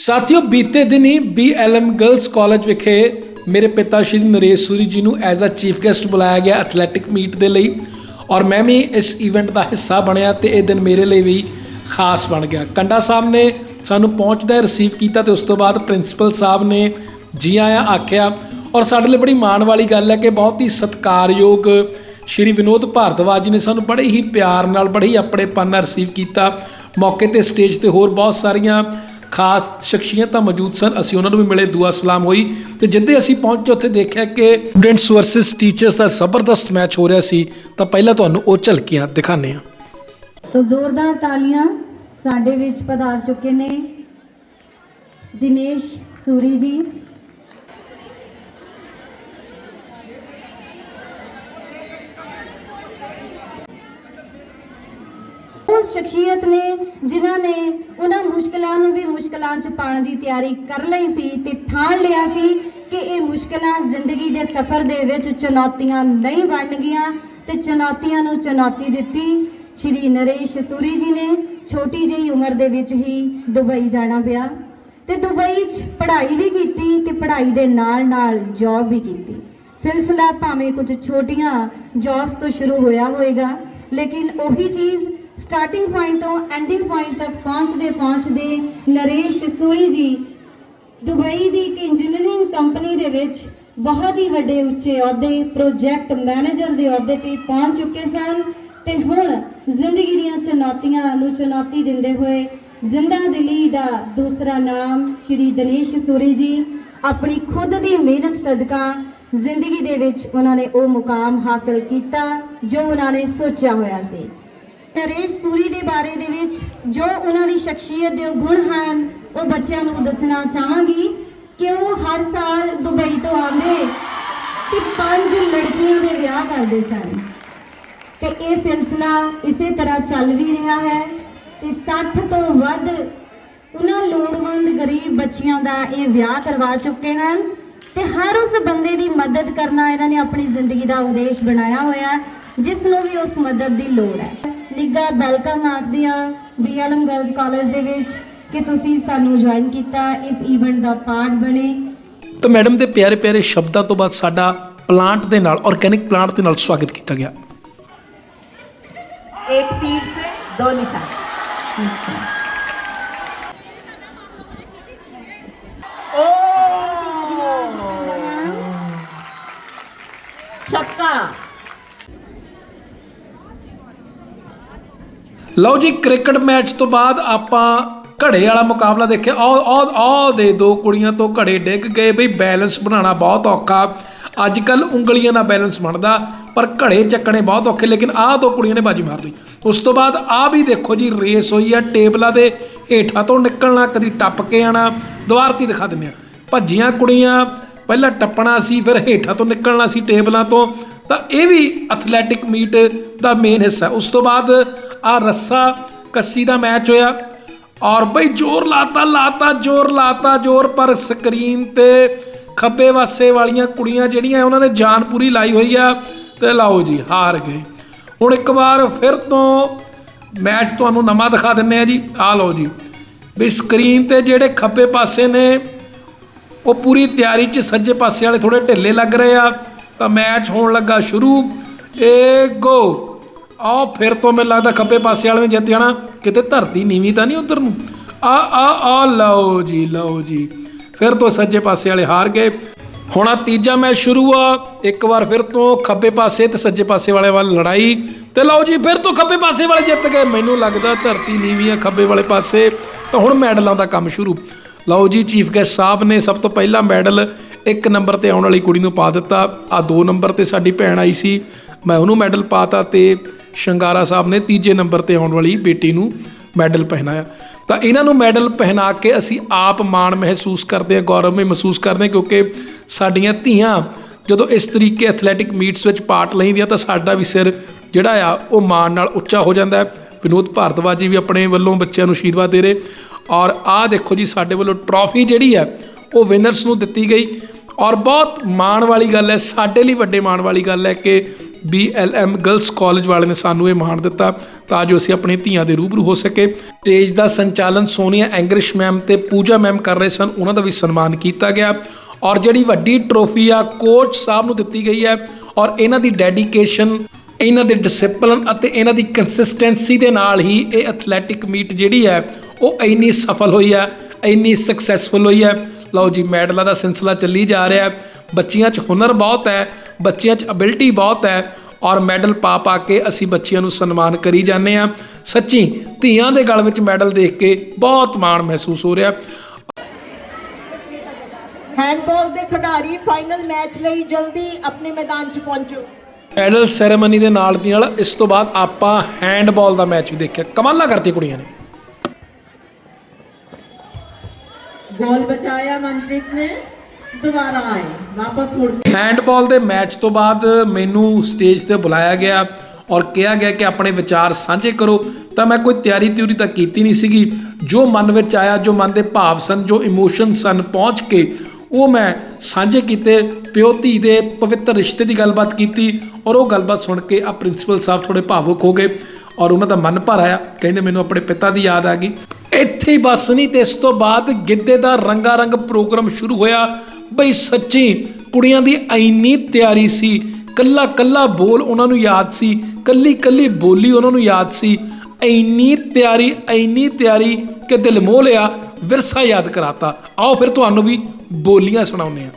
ਸਾਥੀਓ, ਬੀਤੇ ਦਿਨੀ ਬੀਐਲਐਮ ਗਰਲਸ ਕਾਲਜ ਵਿਖੇ ਮੇਰੇ ਪਿਤਾ ਸ਼੍ਰੀ ਨਰੇਸ਼ ਸੂਰੀ ਜੀ ਨੂੰ ਐਜ਼ ਅ ਚੀਫ ਗੈਸਟ ਬੁਲਾਇਆ ਗਿਆ ਐਥਲੈਟਿਕ ਮੀਟ ਦੇ ਲਈ ਔਰ ਮੈਂ ਵੀ ਇਸ ਇਵੈਂਟ ਦਾ ਹਿੱਸਾ ਬਣਿਆ ਤੇ ਇਹ ਦਿਨ ਮੇਰੇ ਲਈ ਵੀ ਖਾਸ ਬਣ ਗਿਆ। ਕੰਡਾ ਸਾਹਿਬ ਨੇ ਸਾਨੂੰ ਪਹੁੰਚਦਾ ਰਿਸੀਵ ਕੀਤਾ ਤੇ ਉਸ ਤੋਂ ਬਾਅਦ ਪ੍ਰਿੰਸੀਪਲ ਸਾਹਿਬ ਨੇ ਜੀ ਆਇਆਂ ਆਖਿਆ ਔਰ ਸਾਡੇ ਲਈ ਬੜੀ ਮਾਣ ਵਾਲੀ ਗੱਲ ਹੈ ਕਿ ਬਹੁਤ ਹੀ ਸਤਿਕਾਰਯੋਗ ਸ਼੍ਰੀ ਵਿਨੋਦ ਭਾਰਦਵਾਜ ਜੀ ਨੇ ਸਾਨੂੰ ਬੜੇ ਹੀ ਪਿਆਰ ਨਾਲ, ਬੜੇ ਹੀ ਆਪਣੇਪਨ ਨਾਲ ਰਿਸੀਵ ਕੀਤਾ। ਮੌਕੇ ਤੇ ਸਟੇਜ ਤੇ ਹੋਰ ਬਹੁਤ ਸਾਰੀਆਂ ਖਾਸ ਸ਼ਖਸੀਅਤਾਂ ਮੌਜੂਦ ਸਨ। ਅਸੀਂ ਉਹਨਾਂ ਨੂੰ ਵੀ ਮਿਲੇ, ਦੁਆ, ਸਲਾਮ ਹੋਈ। ਤੇ ਜਿੱਦੇ ਅਸੀਂ ਪਹੁੰਚੇ, ਉੱਥੇ ਦੇਖਿਆ ਕਿ ਸਟੂਡੈਂਟਸ ਵਰਸਸ ਟੀਚਰਸ ਦਾ ਜ਼ਬਰਦਸਤ ਮੈਚ ਹੋ ਰਿਹਾ ਸੀ। ਤਾਂ ਪਹਿਲਾਂ ਤੁਹਾਨੂੰ ਉਹ ਝਲਕੀਆਂ ਦਿਖਾਣੇ ਆ ਤੋ ਜ਼ੋਰਦਾਰ ਤਾਲੀਆਂ ਸਾਡੇ ਵਿੱਚ ਪਧਾਰ ਚੁੱਕੇ ਨੇ। ਦਿਨੇਸ਼ ਸੂਰੀ ਜੀ। ਉਹ ਸ਼ਖਸੀਅਤ ਨੇ ਜਿਨ੍ਹਾਂ ਨੇ ਉਹਨਾਂ ਮੁਸ਼ਕਲਾਂ ਨੂੰ ਵੀ ਮੁਸ਼ਕਲਾਂ 'ਚ ਪਾਉਣ ਦੀ ਤਿਆਰੀ ਕਰ ਲਈ ਸੀ ਤੇ ਠਾਣ ਲਿਆ ਸੀ ਕਿ ਇਹ ਮੁਸ਼ਕਲਾਂ ਜ਼ਿੰਦਗੀ ਦੇ ਸਫ਼ਰ ਦੇ ਵਿੱਚ ਚੁਣੌਤੀਆਂ ਨਹੀਂ ਬਣਨਗੀਆਂ ਤੇ ਚੁਣੌਤੀਆਂ ਨੂੰ ਚੁਣੌਤੀ ਦਿੱਤੀ ਸ਼੍ਰੀ ਨਰੇਸ਼ ਸੂਰੀ ਜੀ ਨੇ। ਛੋਟੀ ਜਿਹੀ ਉਮਰ ਦੇ ਵਿੱਚ ਹੀ ਦੁਬਈ ਜਾਣਾ ਪਿਆ ਤੇ ਦੁਬਈ 'ਚ ਪੜ੍ਹਾਈ ਵੀ ਕੀਤੀ ਤੇ ਪੜ੍ਹਾਈ ਦੇ ਨਾਲ-ਨਾਲ ਜੌਬ ਵੀ ਕੀਤੀ। ਸਿਲਸਿਲਾ ਭਾਵੇਂ ਕੁਝ ਛੋਟੀਆਂ ਜੌਬਸ ਤੋਂ ਸ਼ੁਰੂ ਹੋਇਆ ਹੋਵੇਗਾ ਲੇਕਿਨ ਉਹੀ ਚੀਜ਼ ਸਟਾਰਟਿੰਗ ਪੁਆਇੰਟ ਤੋਂ ਐਂਡਿੰਗ ਪੁਆਇੰਟ ਤੱਕ ਪਹੁੰਚਦੇ ਪਹੁੰਚਦੇ ਨਰੇਸ਼ ਸੂਰੀ ਜੀ ਦੁਬਈ ਦੀ ਇੱਕ ਇੰਜੀਨੀਅਰਿੰਗ ਕੰਪਨੀ ਦੇ ਵਿੱਚ ਬਹੁਤ ਹੀ ਵੱਡੇ ਉੱਚੇ ਅਹੁਦੇ ਪ੍ਰੋਜੈਕਟ ਮੈਨੇਜਰ ਦੇ ਅਹੁਦੇ ਤੇ ਪਹੁੰਚ ਚੁੱਕੇ ਸਨ ਤੇ ਹੁਣ ਜ਼ਿੰਦਗੀ ਦੀਆਂ ਚੁਣੌਤੀਆਂ ਨੂੰ ਚੁਣੌਤੀ ਦਿੰਦੇ ਹੋਏ ਜਿੰਦਾ ਦਿਲੀ ਦਾ ਦੂਸਰਾ ਨਾਮ ਸ਼੍ਰੀ ਦਿਨੇਸ਼ ਸੂਰੀ ਜੀ ਆਪਣੀ ਖੁਦ ਦੀ ਮਿਹਨਤ ਸਦਕਾ ਜ਼ਿੰਦਗੀ ਦੇ ਵਿੱਚ ਉਹਨਾਂ ਨੇ ਉਹ ਮੁਕਾਮ ਹਾਸਲ ਕੀਤਾ ਜੋ ਉਹਨਾਂ ਨੇ ਸੋਚਿਆ ਹੋਇਆ ਸੀ। ਨਰੇਸ਼ ਸੂਰੀ ਦੇ ਬਾਰੇ ਦੇ ਵਿੱਚ ਜੋ ਉਹਨਾਂ ਦੀ ਸ਼ਖਸੀਅਤ ਦੇ ਗੁਣ ਹਨ, ਉਹ ਬੱਚਿਆਂ ਨੂੰ ਦੱਸਣਾ ਚਾਹਾਂਗੀ ਕਿ ਉਹ ਹਰ ਸਾਲ ਦੁਬਈ ਤੋਂ ਆਉਂਦੇ ਤੇ ਪੰਜ ਲੜਕੀਆਂ ਦੇ ਵਿਆਹ ਕਰਦੇ ਸਨ। ਤੇ ਇਹ ਸਿਲਸਿਲਾ ਇਸੇ ਤਰ੍ਹਾਂ ਚੱਲ ਵੀ ਰਿਹਾ ਹੈ ਤੇ 60 ਤੋਂ ਵੱਧ ਉਹਨਾਂ ਲੋੜਵੰਦ ਗਰੀਬ ਬੱਚਿਆਂ ਦਾ ਇਹ ਵਿਆਹ ਕਰਵਾ ਚੁੱਕੇ ਹਨ ਤੇ ਹਰ ਉਸ ਬੰਦੇ ਦੀ ਮਦਦ ਕਰਨਾ ਇਹਨਾਂ ਨੇ ਆਪਣੀ ਜ਼ਿੰਦਗੀ ਦਾ ਉਦੇਸ਼ ਬਣਾਇਆ ਹੋਇਆ ਜਿਸ ਨੂੰ ਵੀ ਉਸ ਮਦਦ ਦੀ ਲੋੜ ਹੈ। ਨਿੱਗਾ ਵੈਲਕਮ ਆਖਦੀ ਆ ਬੀਐਲਐਮ ਗਰਲਸ ਕਾਲਜ ਦੇ ਵਿੱਚ ਕਿ ਤੁਸੀਂ ਸਾਨੂੰ ਜੁਆਇਨ ਕੀਤਾ ਇਸ ਈਵੈਂਟ ਦਾ ਪਾਰਟ ਬਣੇ। ਤਾਂ ਮੈਡਮ ਦੇ ਪਿਆਰੇ ਪਿਆਰੇ ਸ਼ਬਦਾਂ ਤੋਂ ਬਾਅਦ ਸਾਡਾ ਪਲਾਂਟ ਦੇ ਨਾਲ ਆਰਗੈਨਿਕ ਪਲਾਂਟ ਦੇ ਨਾਲ ਸਵਾਗਤ ਕੀਤਾ ਗਿਆ। ਇੱਕ ਤੀਰ ਸੇ ਦੋ ਨਿਸ਼ਾਨ ਓ ਛੱਕਾ ਲਓ ਜੀ, ਕ੍ਰਿਕਟ ਮੈਚ ਤੋਂ ਬਾਅਦ ਆਪਾਂ ਘੜੇ ਵਾਲਾ ਮੁਕਾਬਲਾ ਦੇਖਿਆ। ਆਹ ਆਹ ਆਹ ਦੇ ਦੋ ਕੁੜੀਆਂ ਤੋਂ ਘੜੇ ਡਿੱਗ ਗਏ ਬਈ, ਬੈਲੈਂਸ ਬਣਾਉਣਾ ਬਹੁਤ ਔਖਾ। ਅੱਜ ਕੱਲ ਉਂਗਲੀਆਂ ਨਾਲ ਬੈਲੈਂਸ ਬਣਦਾ, ਪਰ ਘੜੇ ਚੱਕਣੇ ਬਹੁਤ ਔਖੇ, ਲੇਕਿਨ ਆਹ ਦੋ ਕੁੜੀਆਂ ਨੇ ਬਾਜੀ ਮਾਰ ਲਈ। ਉਸ ਤੋਂ ਬਾਅਦ ਆਹ ਵੀ ਦੇਖੋ ਜੀ, ਰੇਸ ਹੋਈ ਆ, ਟੇਬਲਾਂ ਦੇ ਹੇਠਾਂ ਤੋਂ ਨਿਕਲਣਾ, ਕਦੀ ਟੱਪ ਕੇ ਆਣਾ ਦੁਆਰਤੀ ਦਿਖਾ ਦਿੰਦੇ ਆ। ਭੱਜੀਆਂ ਕੁੜੀਆਂ, ਪਹਿਲਾਂ ਟੱਪਣਾ ਸੀ, ਫਿਰ ਹੇਠਾਂ ਤੋਂ ਨਿਕਲਣਾ ਸੀ, ਟੇਬਲਾਂ ਤੋਂ। ਤਾਂ ਇਹ ਵੀ ਐਥਲੈਟਿਕ ਮੀਟ ਦਾ ਮੇਨ ਹਿੱਸਾ ਉਸ ਤੋਂ ਬਾਅਦ ਆ ਰੱਸਾ ਕੱਸੀ ਦਾ ਮੈਚ ਹੋਇਆ ਔਰ ਬਈ ਜ਼ੋਰ ਲਾਤਾ ਲਾਤਾ, ਜ਼ੋਰ ਲਾਤਾ, ਜ਼ੋਰ, ਪਰ ਸਕਰੀਨ ਤੇ ਖੱਬੇ ਪਾਸੇ ਵਾਲੀਆਂ ਕੁੜੀਆਂ ਜਿਹੜੀਆਂ ਉਹਨਾਂ ਨੇ ਜਾਨ ਪੂਰੀ ਲਾਈ ਹੋਈ ਆ ਤੇ ਲਾਓ ਜੀ, ਹਾਰ ਗਏ। ਹੁਣ ਇੱਕ ਵਾਰ ਫਿਰ ਤੋਂ ਮੈਚ ਤੁਹਾਨੂੰ ਨਵਾਂ ਦਿਖਾ ਦਿੰਨੇ ਆ ਜੀ। ਆ ਲਓ ਜੀ ਵੀ ਸਕਰੀਨ ਤੇ ਜਿਹੜੇ ਖੱਬੇ ਪਾਸੇ ਨੇ, ਉਹ ਪੂਰੀ ਤਿਆਰੀ 'ਚ ਸੱਜੇ ਪਾਸੇ ਵਾਲੇ ਥੋੜੇ ਢਿੱਲੇ ਲੱਗ ਰਹੇ ਆ। ਤਾਂ ਮੈਚ ਹੋਣ ਲੱਗਾ ਸ਼ੁਰੂ। ਏ ਗੋ। ਆਹ ਫਿਰ ਤੋਂ ਮੈਨੂੰ ਲੱਗਦਾ ਖੱਬੇ ਪਾਸੇ ਵਾਲੇ ਨੇ ਜਿੱਤ ਜਾਣਾ। ਕਿਤੇ ਧਰਤੀ ਨੀਵੀਂ ਤਾਂ ਨਹੀਂ ਉਧਰ ਨੂੰ? ਆ ਆ ਆ, ਲਓ ਜੀ ਲਓ ਜੀ। ਫਿਰ ਤੋਂ ਸੱਜੇ ਪਾਸੇ ਵਾਲੇ ਹਾਰ ਗਏ। ਹੁਣ ਆ ਤੀਜਾ ਮੈਚ ਸ਼ੁਰੂ ਆ। ਇੱਕ ਵਾਰ ਫਿਰ ਤੋਂ ਖੱਬੇ ਪਾਸੇ ਤੇ ਸੱਜੇ ਪਾਸੇ ਵਾਲੇ ਵੱਲ ਲੜਾਈ। ਤੇ ਲਓ ਜੀ, ਫਿਰ ਤੋਂ ਖੱਬੇ ਪਾਸੇ ਵਾਲੇ ਜਿੱਤ ਗਏ। ਮੈਨੂੰ ਲੱਗਦਾ ਧਰਤੀ ਨੀਵੀਂ ਆ ਖੱਬੇ ਵਾਲੇ ਪਾਸੇ। ਤਾਂ ਹੁਣ ਮੈਡਲਾਂ ਦਾ ਕੰਮ ਸ਼ੁਰੂ। ਲਓ ਜੀ, ਚੀਫ ਗੈਸਟ ਸਾਹਿਬ ਨੇ ਸਭ ਤੋਂ ਪਹਿਲਾਂ ਮੈਡਲ ਇੱਕ ਨੰਬਰ ਤੇ ਆਉਣ ਵਾਲੀ ਕੁੜੀ ਨੂੰ ਪਾ ਦਿੱਤਾ। ਆ ਦੋ ਨੰਬਰ ਤੇ ਸਾਡੀ ਭੈਣ ਆਈ ਸੀ। ਮੈਂ ਉਹਨੂੰ ਮੈਡਲ ਪਾਤਾ ਤੇ ਸ਼ੰਗਾਰਾ ਸਾਹਿਬ ਨੇ ਤੀਜੇ ਨੰਬਰ ਤੇ ਆਉਣ ਵਾਲੀ ਬੇਟੀ ਨੂੰ ਮੈਡਲ ਪਹਿਨਾਇਆ। ਤਾਂ ਇਹਨਾਂ ਨੂੰ ਮੈਡਲ ਪਹਿਨਾ ਕੇ ਅਸੀਂ ਆਪ ਮਾਣ ਮਹਿਸੂਸ ਕਰਦੇ ਹਾਂ, ਗੌਰਵ ਵੀ ਮਹਿਸੂਸ ਕਰਦੇ ਹਾਂ, ਕਿਉਂਕਿ ਸਾਡੀਆਂ ਧੀਆਂ ਜਦੋਂ ਇਸ ਤਰੀਕੇ ਐਥਲੈਟਿਕ ਮੀਟਸ ਵਿੱਚ ਪਾਰਟ ਲੈਂਦੀਆਂ ਤਾਂ ਸਾਡਾ ਵੀ ਸਿਰ ਜਿਹੜਾ ਆ, ਉਹ ਮਾਣ ਨਾਲ ਉੱਚਾ ਹੋ ਜਾਂਦਾ ਹੈ। ਵਿਨੋਦ ਭਾਰਦਵਾਜ ਜੀ ਵੀ ਆਪਣੇ ਵੱਲੋਂ ਬੱਚਿਆਂ ਨੂੰ ਆਸ਼ੀਰਵਾਦ ਦੇ ਰਹੇ। ਔਰ ਆਹ ਦੇਖੋ ਜੀ, ਸਾਡੇ ਵੱਲੋਂ ਟਰੋਫੀ ਜਿਹੜੀ ਹੈ ਉਹ ਵਿਨਰਸ ਨੂੰ ਦਿੱਤੀ ਗਈ। ਔਰ ਬਹੁਤ ਮਾਣ ਵਾਲੀ ਗੱਲ ਹੈ, ਸਾਡੇ ਲਈ ਵੱਡੇ ਮਾਣ ਵਾਲੀ ਗੱਲ ਹੈ ਕਿ BLM ਗਰਲਸ ਕਾਲਜ ਵਾਲੇ ਨੇ ਸਾਨੂੰ ਇਹ ਮਾਣ ਦਿੱਤਾ ਤਾਂ ਜੋ ਅਸੀਂ ਆਪਣੀ ਧੀਆਂ ਦੇ ਰੂਬਰੂ ਹੋ ਸਕੇ ਸਟੇਜ ਦਾ ਸੰਚਾਲਨ ਸੋਨੀਆ ਐਂਗਰਿਸ਼ ਮੈਮ ਤੇ ਪੂਜਾ ਮੈਮ ਕਰ ਰਹੇ ਸਨ, ਉਹਨਾਂ ਦਾ ਵੀ ਸਨਮਾਨ ਕੀਤਾ ਗਿਆ। ਔਰ ਜਿਹੜੀ ਵੱਡੀ ਟਰੋਫੀ ਆ ਕੋਚ ਸਾਹਿਬ ਨੂੰ ਦਿੱਤੀ ਗਈ ਹੈ। ਔਰ ਇਹਨਾਂ ਦੀ ਡੈਡੀਕੇਸ਼ਨ ਇਹਨਾਂ ਦੇ ਡਿਸਪਲਿਨ ਅਤੇ ਇਹਨਾਂ ਦੀ ਕੰਸਿਸਟੈਂਸੀ ਦੇ ਨਾਲ ਹੀ ਇਹ ਐਥਲੈਟਿਕ ਮੀਟ ਜਿਹੜੀ ਹੈ, ਉਹ ਇੰਨੀ ਸਫਲ ਹੋਈ ਹੈ, ਇੰਨੀ ਸਕਸੈਸਫੁਲ ਹੋਈ ਹੈ। ਲਓ ਜੀ ਮੈਡਲਾਂ ਦਾ ਸਿਲਸਿਲਾ ਚੱਲੀ ਜਾ ਰਿਹਾ ਹੈ। ਬੱਚੀਆਂ 'ਚ ਹੁਨਰ ਬਹੁਤ ਹੈ ਬੱਚਿਆਂ 'ਚ ਅਬਿਲਿਟੀ ਬਹੁਤ ਹੈ ਔਰ ਮੈਡਲ ਪਾ ਪਾ ਕੇ ਅਸੀਂ ਬੱਚਿਆਂ ਨੂੰ ਸਨਮਾਨ ਕਰੀ ਜਾਂਦੇ ਆ ਸੱਚੀ ਧੀਆਂ ਦੇ ਗਲ ਵਿੱਚ ਮੈਡਲ ਦੇਖ ਕੇ ਬਹੁਤ ਮਾਣ ਮਹਿਸੂਸ ਹੋ ਰਿਹਾ। ਹੈਂਡਬਾਲ ਦੇ ਖਿਡਾਰੀ ਫਾਈਨਲ ਮੈਚ ਲਈ ਜਲਦੀ ਆਪਣੇ ਮੈਦਾਨ 'ਚ ਪਹੁੰਚੋ। ਮੈਡਲ ਸੈਰੇਮਨੀ ਦੇ ਨਾਲ ਦੀ ਨਾਲ ਇਸ ਤੋਂ ਬਾਅਦ ਆਪਾਂ ਹੈਂਡਬਾਲ ਦਾ ਮੈਚ ਵੀ ਦੇਖਿਆ। ਕਮਾਲਾਂ ਕਰਤੀ ਕੁੜੀਆਂ ਨੇ। ਗੋਲ ਬਚਾਇਆ ਮਨਪ੍ਰੀਤ ਨੇ ਦੁਬਾਰਾ ਆਏ ਵਾਪਸ ਮੁੜ ਕੇ ਹੈਂਡਬਾਲ ਦੇ ਮੈਚ ਤੋਂ ਬਾਅਦ ਮੈਨੂੰ ਸਟੇਜ ਤੇ ਬੁਲਾਇਆ ਗਿਆ ਔਰ ਕਿਹਾ ਗਿਆ ਕਿ ਆਪਣੇ ਵਿਚਾਰ ਸਾਂਝੇ ਕਰੋ ਤਾਂ ਮੈਂ ਕੋਈ ਤਿਆਰੀ ਤਿਉਰੀ ਤਾਂ ਕੀਤੀ ਨਹੀਂ ਸੀਗੀ ਜੋ ਮਨ ਵਿੱਚ ਆਇਆ ਜੋ ਮਨ ਦੇ ਭਾਵ ਸਨ ਜੋ ਇਮੋਸ਼ਨ ਸਨ ਪਹੁੰਚ ਕੇ ਉਹ ਮੈਂ ਸਾਂਝੇ ਕੀਤੇ ਪਿਓ ਧੀ ਦੇ ਪਵਿੱਤਰ ਰਿਸ਼ਤੇ ਦੀ ਗੱਲਬਾਤ ਕੀਤੀ ਔਰ ਉਹ ਗੱਲਬਾਤ ਸੁਣ ਕੇ ਆ ਪ੍ਰਿੰਸੀਪਲ ਸਾਹਿਬ ਥੋੜੇ ਭਾਵੁਕ ਹੋ ਗਏ ਔਰ ਉਹਨਾਂ ਦਾ ਮਨ ਭਰ ਆਇਆ। ਕਹਿੰਦੇ ਮੈਨੂੰ ਆਪਣੇ ਪਿਤਾ ਦੀ ਯਾਦ ਆ ਗਈ। ਇੱਥੇ ਹੀ ਬਸ ਨਹੀਂ ਤੇ ਇਸ ਤੋਂ ਬਾਅਦ ਗਿੱਧੇ ਦਾ ਰੰਗਾ ਰੰਗ ਪ੍ਰੋਗਰਾਮ ਸ਼ੁਰੂ ਹੋਇਆ। ਬਈ ਸੱਚੀ ਕੁੜੀਆਂ ਦੀ ਇੰਨੀ ਤਿਆਰੀ ਸੀ। ਕੱਲਾ ਕੱਲਾ ਬੋਲ ਉਹਨਾਂ ਨੂੰ ਯਾਦ ਸੀ। ਕੱਲੀ ਕੱਲੀ ਬੋਲੀ ਉਹਨਾਂ ਨੂੰ ਯਾਦ ਸੀ। ਇੰਨੀ ਤਿਆਰੀ ਇੰਨੀ ਤਿਆਰੀ ਕਿ ਦਿਲ ਮੋਹ ਲਿਆ। ਵਿਰਸਾ ਯਾਦ ਕਰਾਤਾ। ਆਓ ਫਿਰ ਤੁਹਾਨੂੰ ਵੀ ਬੋਲੀਆਂ ਸੁਣਾਉਂਦੇ ਆ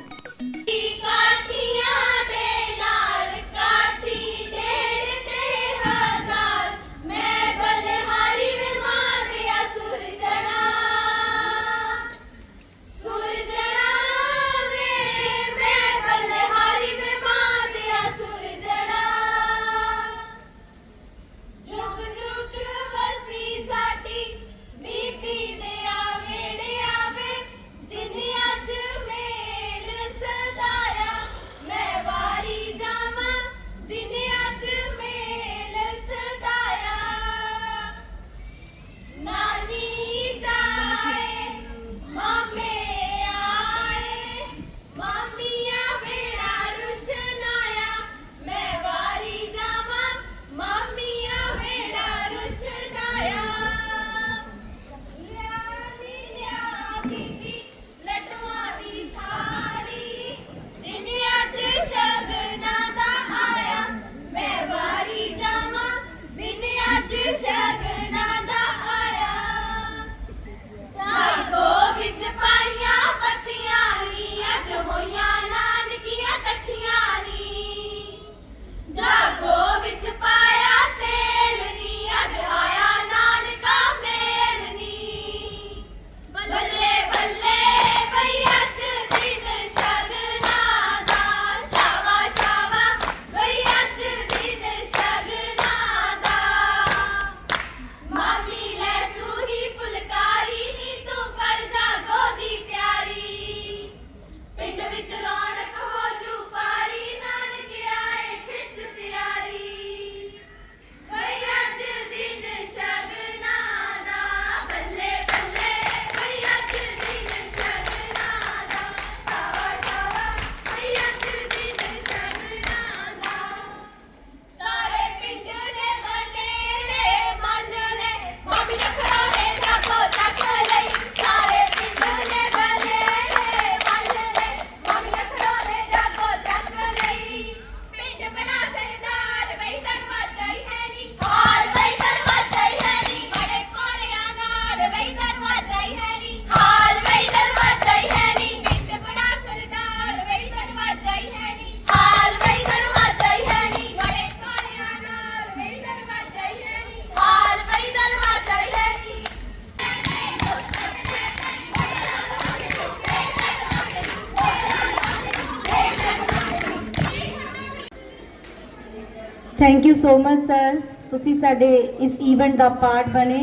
thank you so much sir ਤੁਸੀਂ ਸਾਡੇ ਇਸ ਇਵੈਂਟ ਦਾ ਪਾਰਟ ਬਣੇ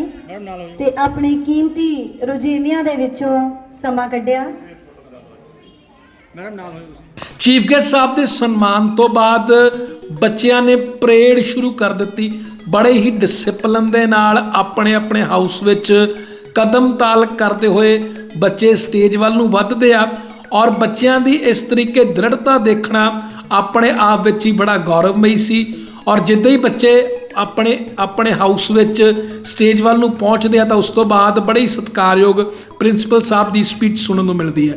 ਤੇ ਆਪਣੇ ਕੀਮਤੀ ਰੁਝੇਵਿਆਂ ਦੇ ਵਿੱਚੋਂ ਸਮਾਂ ਕੱਢਿਆ। ਚੀਫ ਗੈਸਟ ਸਾਹਿਬ ਦੇ ਸਨਮਾਨ ਤੋਂ ਬਾਅਦ ਬੱਚਿਆਂ ਨੇ ਪਰੇਡ ਸ਼ੁਰੂ ਕਰ ਦਿੱਤੀ। ਬੜੇ ਹੀ ਡਿਸਪਲਿਨ ਦੇ ਨਾਲ ਆਪਣੇ ਆਪਣੇ ਹਾਊਸ ਵਿੱਚ ਕਦਮ ਤਾਲ ਕਰਦੇ ਹੋਏ ਬੱਚੇ ਸਟੇਜ ਵੱਲ ਨੂੰ ਵੱਧਦੇ ਆ ਔਰ ਬੱਚਿਆਂ ਦੀ ਇਸ ਤਰੀਕੇ ਦ੍ਰਿੜਤਾ ਦੇਖਣਾ ਆਪਣੇ ਆਪ ਵਿੱਚ ਹੀ ਬੜਾ ਗੌਰਵਮਈ ਸੀ। ਔਰ ਜਿੱਦਾਂ ਹੀ ਬੱਚੇ ਆਪਣੇ ਆਪਣੇ ਹਾਊਸ ਵਿੱਚ ਸਟੇਜ ਵੱਲ ਨੂੰ ਪਹੁੰਚਦੇ ਆ ਤਾਂ ਉਸ ਤੋਂ ਬਾਅਦ ਬੜੇ ਹੀ ਸਤਿਕਾਰਯੋਗ ਪ੍ਰਿੰਸੀਪਲ ਸਾਹਿਬ ਦੀ ਸਪੀਚ ਸੁਣਨ ਨੂੰ ਮਿਲਦੀ ਹੈ।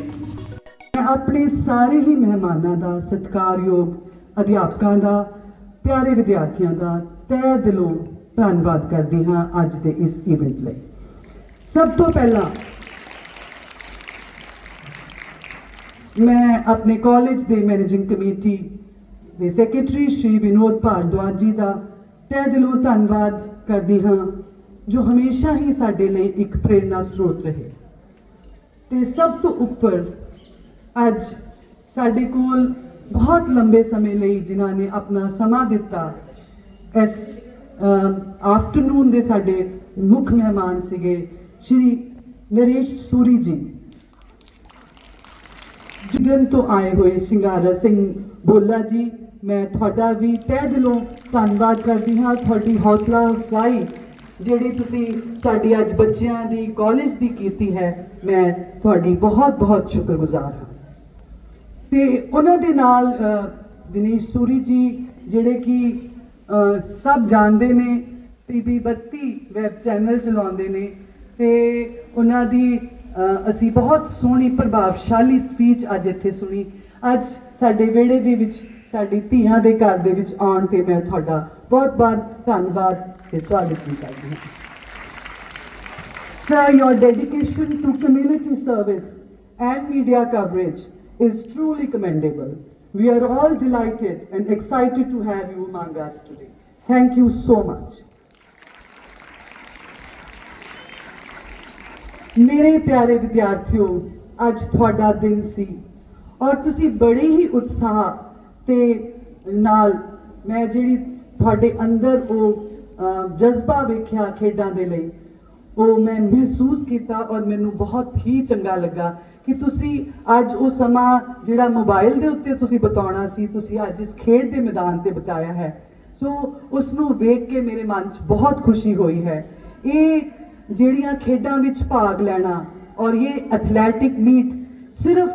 ਮੈਂ ਆਪਣੇ ਸਾਰੇ ਹੀ ਮਹਿਮਾਨਾਂ ਦਾ ਸਤਿਕਾਰਯੋਗ ਅਧਿਆਪਕਾਂ ਦਾ, ਪਿਆਰੇ ਵਿਦਿਆਰਥੀਆਂ ਦਾ ਤਹਿ ਦਿਲੋਂ ਧੰਨਵਾਦ ਕਰਦੀ ਹਾਂ ਅੱਜ ਦੇ ਇਸ ਇਵੈਂਟ ਲਈ। ਸਭ ਤੋਂ ਪਹਿਲਾਂ ਮੈਂ ਆਪਣੇ ਕਾਲਜ ਦੇ ਮੈਨੇਜਿੰਗ ਕਮੇਟੀ ਦੇ ਸੈਕਟਰੀ ਸ਼੍ਰੀ ਵਿਨੋਦ ਭਾਰਦਵਾਜ ਜੀ ਦਾ ਤਹਿ ਦਿਲੋਂ ਧੰਨਵਾਦ ਕਰਦੀ ਹਾਂ, ਜੋ ਹਮੇਸ਼ਾ ਹੀ ਸਾਡੇ ਲਈ ਇੱਕ ਪ੍ਰੇਰਨਾ ਸਰੋਤ ਰਹੇ। ਤੇ ਸਭ ਤੋਂ ਉੱਪਰ ਅੱਜ ਸਾਡੇ ਕੋਲ ਬਹੁਤ ਲੰਬੇ ਸਮੇਂ ਲਈ ਜਿਨ੍ਹਾਂ ਨੇ ਆਪਣਾ ਸਮਾਂ ਦਿੱਤਾ, ਇਸ ਆਫਟਰਨੂਨ ਦੇ ਸਾਡੇ ਮੁੱਖ ਮਹਿਮਾਨ ਸੀਗੇ ਸ਼੍ਰੀ ਨਰੇਸ਼ ਸੂਰੀ ਜੀ। ਜਿੱਦਨ ਤੋਂ ਆਏ ਹੋਏ ਸ਼ਿੰਗਾਰਾ ਸਿੰਘ ਬੋਲਾ ਜੀ ਮੈਂ ਤੁਹਾਡਾ ਵੀ ਤਹਿ ਦਿਲੋਂ ਧੰਨਵਾਦ ਕਰਦੀ ਹਾਂ। ਤੁਹਾਡੀ ਹੌਸਲਾ ਅਫਜ਼ਾਈ ਜਿਹੜੀ ਤੁਸੀਂ ਸਾਡੀ ਅੱਜ ਬੱਚਿਆਂ ਦੀ ਕਾਲਜ ਦੀ ਕੀਤੀ ਹੈ, ਮੈਂ ਤੁਹਾਡੀ ਬਹੁਤ ਬਹੁਤ ਸ਼ੁਕਰਗੁਜ਼ਾਰ ਹਾਂ। ਤੇ ਉਹਨਾਂ ਦੇ ਨਾਲ ਦਿਨੇਸ਼ ਸੂਰੀ ਜੀ, ਜਿਹੜੇ ਕਿ ਸਭ ਜਾਣਦੇ ਨੇ ਪੀਬੀ 32 ਵੈਬ ਚੈਨਲ ਚਲਾਉਂਦੇ ਨੇ, ਤੇ ਉਹਨਾਂ ਦੀ ਅਸੀਂ ਬਹੁਤ ਸੋਹਣੀ, ਪ੍ਰਭਾਵਸ਼ਾਲੀ ਸਪੀਚ ਅੱਜ ਇੱਥੇ ਸੁਣੀ। ਅੱਜ ਸਾਡੇ ਵਿਹੜੇ ਦੇ ਵਿੱਚ ਸਾਡੀ ਧੀਆਂ ਦੇ ਘਰ ਦੇ ਵਿੱਚ ਆਉਣ ਤੇ ਮੈਂ ਤੁਹਾਡਾ ਬਹੁਤ ਬਹੁਤ ਧੰਨਵਾਦ ਤੇ ਸਵਾਗਤ ਵੀ ਕਰਦੀ ਹਾਂ Sir, your dedication to community service and media coverage is truly commendable. We are all delighted and excited to have you among us today. Thank you so much. ਮੇਰੇ ਪਿਆਰੇ ਵਿਦਿਆਰਥੀਓ ਅੱਜ ਤੁਹਾਡਾ ਦਿਨ ਸੀ ਔਰ ਤੁਸੀਂ ਬੜੇ ਹੀ ਉਤਸ਼ਾਹ ਤੇ ਨਾਲ ਮੈਂ ਜਿਹੜੀ ਤੁਹਾਡੇ ਅੰਦਰ ਉਹ ਜਜ਼ਬਾ ਵੇਖਿਆ ਖੇਡਾਂ ਦੇ ਲਈ, ਉਹ ਮੈਂ ਮਹਿਸੂਸ ਕੀਤਾ ਔਰ ਮੈਨੂੰ ਬਹੁਤ ਹੀ ਚੰਗਾ ਲੱਗਾ ਕਿ ਤੁਸੀਂ ਅੱਜ ਉਹ ਸਮਾਂ ਜਿਹੜਾ ਮੋਬਾਈਲ ਦੇ ਉੱਤੇ ਤੁਸੀਂ ਬਤਾਉਣਾ ਸੀ, ਤੁਸੀਂ ਅੱਜ ਇਸ ਖੇਡ ਦੇ ਮੈਦਾਨ ਤੇ ਬਤਾਇਆ ਹੈ। ਸੋ ਉਸ ਨੂੰ ਵੇਖ ਕੇ ਮੇਰੇ ਮਨ 'ਚ ਬਹੁਤ ਖੁਸ਼ੀ ਹੋਈ ਹੈ। ਇਹ ਜਿਹੜੀਆਂ ਖੇਡਾਂ ਵਿੱਚ ਭਾਗ ਲੈਣਾ ਔਰ ਇਹ ਐਥਲੈਟਿਕ ਮੀਟ ਸਿਰਫ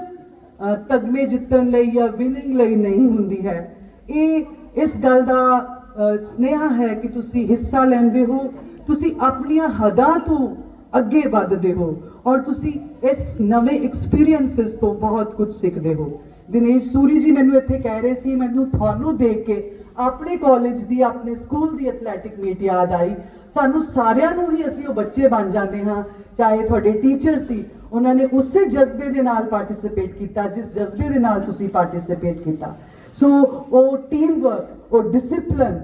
ਤਗਮੇ ਜਿੱਤਣ ਲਈ ਜਾਂ ਵਿਨਿੰਗ ਲਈ ਨਹੀਂ ਹੁੰਦੀ ਹੈ। ਇਹ ਇਸ ਗੱਲ ਦਾ ਅ, ਸਨੇਹਾ ਹੈ ਕਿ ਤੁਸੀਂ ਹਿੱਸਾ ਲੈਂਦੇ ਹੋ ਤੁਸੀਂ ਆਪਣੀਆਂ ਹਦਾਂ ਤੋਂ ਅੱਗੇ ਵੱਧਦੇ ਹੋ ਔਰ ਤੁਸੀਂ ਇਸ ਨਵੇਂ ਐਕਸਪੀਰੀਐਂਸਸ ਤੋਂ ਬਹੁਤ ਕੁਝ ਸਿੱਖਦੇ ਹੋ। ਦਿਨੇਸ਼ ਸੂਰੀ ਜੀ ਮੈਨੂੰ ਇੱਥੇ ਕਹਿ ਰਹੇ ਸੀ, ਮੈਨੂੰ ਤੁਹਾਨੂੰ ਦੇਖ ਕੇ ਆਪਣੇ ਕਾਲਜ ਦੀ, ਆਪਣੇ ਸਕੂਲ ਦੀ ਐਥਲੈਟਿਕ ਮੀਟ ਯਾਦ ਆਈ। ਸਾਨੂੰ ਸਾਰਿਆਂ ਨੂੰ ਹੀ ਅਸੀਂ ਉਹ ਬੱਚੇ ਬਣ ਜਾਂਦੇ ਹਾਂ, ਚਾਹੇ ਤੁਹਾਡੇ ਟੀਚਰ ਸੀ, ਉਹਨਾਂ ਨੇ ਉਸੇ ਜਜ਼ਬੇ ਦੇ ਨਾਲ ਪਾਰਟਿਸਿਪੇਟ ਕੀਤਾ, ਜਿਸ ਜਜ਼ਬੇ ਦੇ ਨਾਲ ਤੁਸੀਂ ਪਾਰਟਿਸਿਪੇਟ ਕੀਤਾ। ਸੋ ਉਹ ਟੀਮ ਵਰਕ ਉਹ ਡਿਸਪਲਿਨ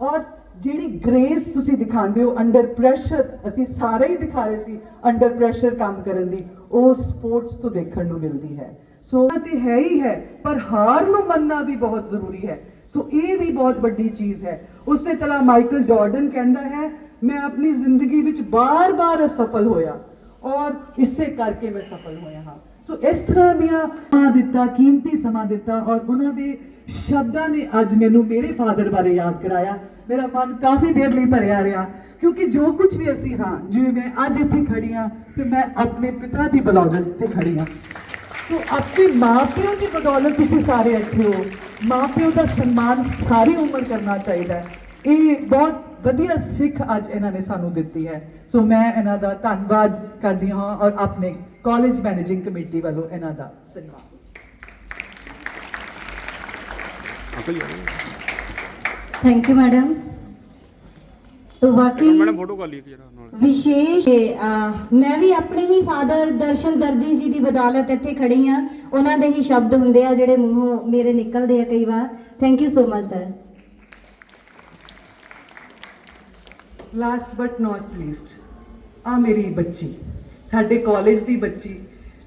ਔਰ ਜਿਹੜੀ ਗ੍ਰੇਸ ਤੁਸੀਂ ਦਿਖਾਉਂਦੇ ਹੋ ਅੰਡਰ ਪ੍ਰੈਸ਼ਰ ਅਸੀਂ ਸਾਰੇ ਹੀ ਦਿਖਾ ਰਹੇ ਸੀ ਅੰਡਰ ਪ੍ਰੈਸ਼ਰ ਕੰਮ ਕਰਨ ਦੀ, ਉਹ ਸਪੋਰਟਸ ਤੋਂ ਦੇਖਣ ਨੂੰ ਮਿਲਦੀ ਹੈ। ਸੋ ਤੇ ਹੈ ਹੀ ਹੈ, ਪਰ ਹਾਰ ਨੂੰ ਮੰਨਣਾ ਵੀ ਬਹੁਤ ਜ਼ਰੂਰੀ ਹੈ। ਸੋ ਇਹ ਵੀ ਬਹੁਤ ਵੱਡੀ ਚੀਜ਼ ਹੈ। ਉਸੇ ਤਰ੍ਹਾਂ ਮਾਈਕਲ ਜਾਰਡਨ ਕਹਿੰਦਾ ਹੈ, ਮੈਂ ਆਪਣੀ ਜ਼ਿੰਦਗੀ ਵਿੱਚ ਬਾਰ-ਬਾਰ ਅਸਫਲ ਹੋਇਆ ਔਰ ਇਸੇ ਕਰਕੇ ਮੈਂ ਸਫਲ ਹੋਇਆ ਹਾਂ। ਸੋ ਇਸ ਤਰ੍ਹਾਂ ਦੀਆਂ ਸਮਾਂ ਦਿੱਤਾ, ਕੀਮਤੀ ਸਮਾਂ ਦਿੱਤਾ ਔਰ ਉਹਨਾਂ ਦੇ ਸ਼ਬਦਾਂ ਨੇ ਅੱਜ ਮੈਨੂੰ ਮੇਰੇ ਫਾਦਰ ਬਾਰੇ ਯਾਦ ਕਰਾਇਆ। ਮੇਰਾ ਮਨ ਕਾਫੀ ਦੇਰ ਲਈ ਭਰਿਆ ਰਿਹਾ, ਕਿਉਂਕਿ ਜੋ ਕੁਝ ਵੀ ਅਸੀਂ ਹਾਂ, ਜਿਵੇਂ ਮੈਂ ਅੱਜ ਇੱਥੇ ਖੜੀ ਹਾਂ, ਤੇ ਮੈਂ ਆਪਣੇ ਪਿਤਾ ਦੀ ਬਲੌਦਤ ਤੇ ਖੜੀ ਹਾਂ। ਸੋ ਆਪਣੇ ਮਾਪਿਓ ਦੀ ਬਦੌਲਤ ਤੁਸੀਂ ਸਾਰੇ ਇੱਥੇ ਹੋ। ਮਾਪਿਓ ਦਾ ਸਨਮਾਨ ਸਾਰੀ ਉਮਰ ਕਰਨਾ ਚਾਹੀਦਾ ਹੈ। ਇਹ ਬਹੁਤ ਵਧੀਆ ਸਿੱਖ ਅੱਜ ਇਹਨਾਂ ਨੇ ਸਾਨੂੰ ਦਿੱਤੀ ਹੈ। ਸੋ ਮੈਂ ਇਹਨਾਂ ਦਾ ਧੰਨਵਾਦ ਕਰਦੀ ਹਾਂ ਔਰ ਆਪਣੇ ਕਾਲਜ ਮੈਨੇਜਿੰਗ ਕਮੇਟੀ ਵੱਲੋਂ ਇਹਨਾਂ ਦਾ ਸਨਮਾਨ। ਥੈਂਕ ਯੂ ਮੈਡਮ ਤੋ ਵਾਕਈ ਮੈਡਮ ਫੋਟੋ ਕਰ ਲਈ ਇੱਕ ਜਰਾ ਨਾਲ। ਵਿਸ਼ੇਸ਼ ਮੈਂ ਵੀ ਆਪਣੇ ਹੀ ਫਾਦਰ ਦਰਸ਼ਨ ਦਰਦੀ ਜੀ ਦੀ ਬਦੌਲਤ ਇੱਥੇ ਖੜੀ ਆ ਉਹਨਾਂ ਦੇ ਹੀ ਸ਼ਬਦ ਹੁੰਦੇ ਆ ਜਿਹੜੇ ਮੂੰਹੋਂ ਮੇਰੇ ਨਿਕਲਦੇ ਆ ਕਈ ਵਾਰ। Thank you so much sir last but not least ਆ ਮੇਰੀ ਬੱਚੀ ਸਾਡੇ ਕਾਲਜ ਦੀ ਬੱਚੀ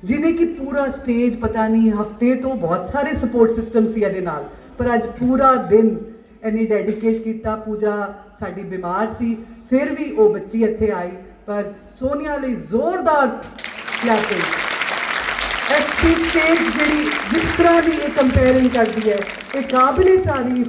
ਜਿਵੇਂ ਕਿ ਪੂਰਾ ਸਟੇਜ ਪਤਾ ਨਹੀਂ ਹਫ਼ਤੇ ਤੋਂ ਬਹੁਤ ਸਾਰੇ ਸਪੋਰਟ ਸਿਸਟਮ ਸੀ ਇਹਦੇ ਨਾਲ ਪਰ ਅੱਜ ਪੂਰਾ ਦਿਨ ਇੰਨੀ ਡੈਡੀਕੇਟ ਕੀਤਾ, ਪੂਜਾ ਸਾਡੀ ਬਿਮਾਰ ਸੀ, ਫਿਰ ਵੀ ਉਹ ਬੱਚੀ ਇੱਥੇ ਆਈ, ਪਰ ਸੋਨੀਆ ਲਈ ਜ਼ੋਰਦਾਰ ਕਲਾਪਿੰਗ ਐਸਪੀ ਸਟੇਜ ਜਿਹੜੀ ਜਿਸ ਤਰ੍ਹਾਂ ਦੀ ਇਹ ਕੰਪੇਅਰਿੰਗ ਕਰਦੀ ਹੈ, ਇਹ ਕਾਬਲੇ ਤਾਰੀਫ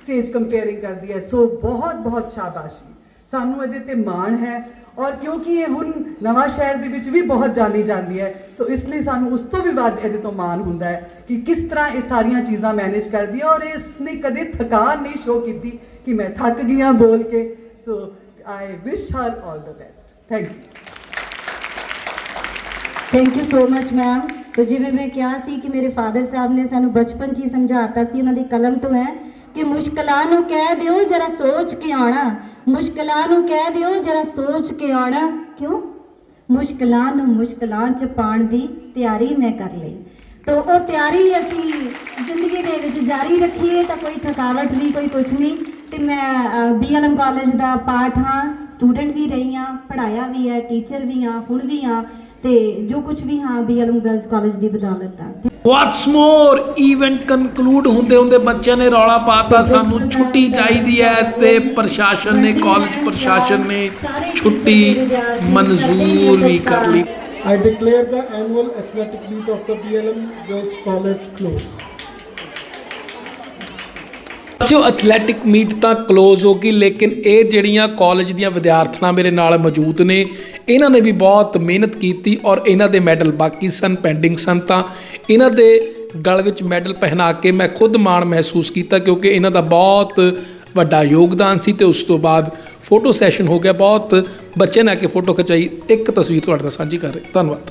ਸਟੇਜ ਕੰਪੇਅਰਿੰਗ ਕਰਦੀ ਹੈ। ਸੋ ਬਹੁਤ ਬਹੁਤ ਸ਼ਾਬਾਸ਼ੀ। ਸਾਨੂੰ ਇਹਦੇ ਤੇ ਮਾਣ ਹੈ ਔਰ ਕਿਉਂਕਿ ਇਹ ਹੁਣ ਨਵਾਂ ਸ਼ਹਿਰ ਦੇ ਵਿੱਚ ਵੀ ਬਹੁਤ ਜਾਣੀ ਜਾਂਦੀ ਹੈ, ਸੋ ਇਸ ਲਈ ਸਾਨੂੰ ਉਸ ਤੋਂ ਵੀ ਵੱਧ ਇਹਦੇ ਤੋਂ ਮਾਣ ਹੁੰਦਾ ਹੈ ਕਿ ਕਿਸ ਤਰ੍ਹਾਂ ਇਹ ਸਾਰੀਆਂ ਚੀਜ਼ਾਂ ਮੈਨੇਜ ਕਰਦੀ ਹੈ ਔਰ ਇਸ ਨੇ ਕਦੇ ਥਕਾਨ ਨਹੀਂ ਸ਼ੋ ਕੀਤੀ ਕਿ ਮੈਂ ਥੱਕ ਗਿਆ ਬੋਲ ਕੇ। So I wish her all the best thank you thank you so much ma'am ਤੇ ਜਿਵੇਂ ਮੈਂ ਕਿਹਾ ਸੀ ਕਿ ਮੇਰੇ ਫਾਦਰ ਸਾਹਿਬ ਨੇ ਸਾਨੂੰ ਬਚਪਨ 'ਚ ਹੀ ਸਮਝਾਤਾ ਸੀ, ਉਹਨਾਂ ਦੀ ਕਲਮ ਤੋਂ ਹੈ। ਕਿ ਮੁਸ਼ਕਲਾਂ ਨੂੰ ਕਹਿ ਦਿਓ, ਜਰਾ ਸੋਚ ਕੇ ਆਉਣਾ। ਮੁਸ਼ਕਲਾਂ ਨੂੰ ਕਹਿ ਦਿਓ, ਜਰਾ ਸੋਚ ਕੇ ਆਉਣਾ। ਕਿਉਂ? ਮੁਸ਼ਕਲਾਂ ਨੂੰ ਮੁਸ਼ਕਲਾਂ 'ਚ ਪਾਉਣ ਦੀ ਤਿਆਰੀ ਮੈਂ ਕਰ ਲਈ। ਤੋ ਉਹ ਤਿਆਰੀ ਅਸੀਂ ਜ਼ਿੰਦਗੀ ਦੇ ਵਿੱਚ ਜਾਰੀ ਰੱਖੀਏ, ਤਾਂ ਕੋਈ ਥਕਾਵਟ ਨਹੀਂ, ਕੋਈ ਕੁਝ ਨਹੀਂ। ਤੇ ਮੈਂ ਬੀਐਲਐਮ ਕਾਲਜ ਦਾ ਪਾਠ ਹਾਂ। ਸਟੂਡੈਂਟ ਵੀ ਰਹੀ ਹਾਂ ਪੜਾਇਆ ਵੀ ਹੈ ਟੀਚਰ ਵੀ ਹਾਂ, ਹੁਣ ਵੀ ਹਾਂ। ਤੇ ਜੋ ਕੁਝ ਵੀ ਹਾਂ ਬੀਐਲਐਮ ਗਰਲਸ ਕਾਲਜ ਦੀ ਬਦੌਲਤ ਆ। ਵਾਟਸ ਮੋਰ ਇਵੈਂਟ ਕਨਕਲੂਡ ਹੁੰਦੇ ਹੁੰਦੇ ਬੱਚਿਆਂ ਨੇ ਰੌਲਾ ਪਾਤਾ ਸਾਨੂੰ ਛੁੱਟੀ ਚਾਹੀਦੀ ਹੈ ਤੇ ਪ੍ਰਸ਼ਾਸਨ ਨੇ ਕਾਲਜ ਪ੍ਰਸ਼ਾਸਨ ਨੇ ਛੁੱਟੀ ਮਨਜ਼ੂਰ ਵੀ ਕਰ ਲਈ। I declare the annual athletic meet of the BLM Girls College closed. ਜੋ ਐਥਲੈਟਿਕ ਮੀਟ ਤਾਂ ক্লোਜ਼ ਹੋ ਗਈ ਲੇਕਿਨ ਇਹ ਜਿਹੜੀਆਂ ਕਾਲਜ ਦੀਆਂ ਵਿਦਿਆਰਥਣਾਂ ਮੇਰੇ ਨਾਲ ਮੌਜੂਦ ਨੇ ਇਹਨਾਂ ਨੇ ਵੀ ਬਹੁਤ ਮਿਹਨਤ ਕੀਤੀ ਔਰ ਇਹਨਾਂ ਦੇ ਮੈਡਲ ਬਾਕੀ ਸਨ ਪੈਂਡਿੰਗ ਸਨ ਤਾਂ ਇਹਨਾਂ ਦੇ ਗਲ ਵਿੱਚ ਮੈਡਲ ਪਹਿਨਾ ਕੇ ਮੈਂ ਖੁਦ ਮਾਣ ਮਹਿਸੂਸ ਕੀਤਾ ਕਿਉਂਕਿ ਇਹਨਾਂ ਦਾ ਬਹੁਤ ਵੱਡਾ ਯੋਗਦਾਨ ਸੀ ਤੇ ਉਸ ਤੋਂ ਬਾਅਦ ਫੋਟੋ ਸੈਸ਼ਨ ਹੋ ਗਿਆ। ਬਹੁਤ ਬੱਚੇ ਨੇ ਆ ਕੇ ਫੋਟੋ ਖਿਚਾਈ। ਇੱਕ ਤਸਵੀਰ ਤੁਹਾਡੇ ਨਾਲ ਸਾਂਝੀ ਕਰ ਰਹੇ। ਧੰਨਵਾਦ।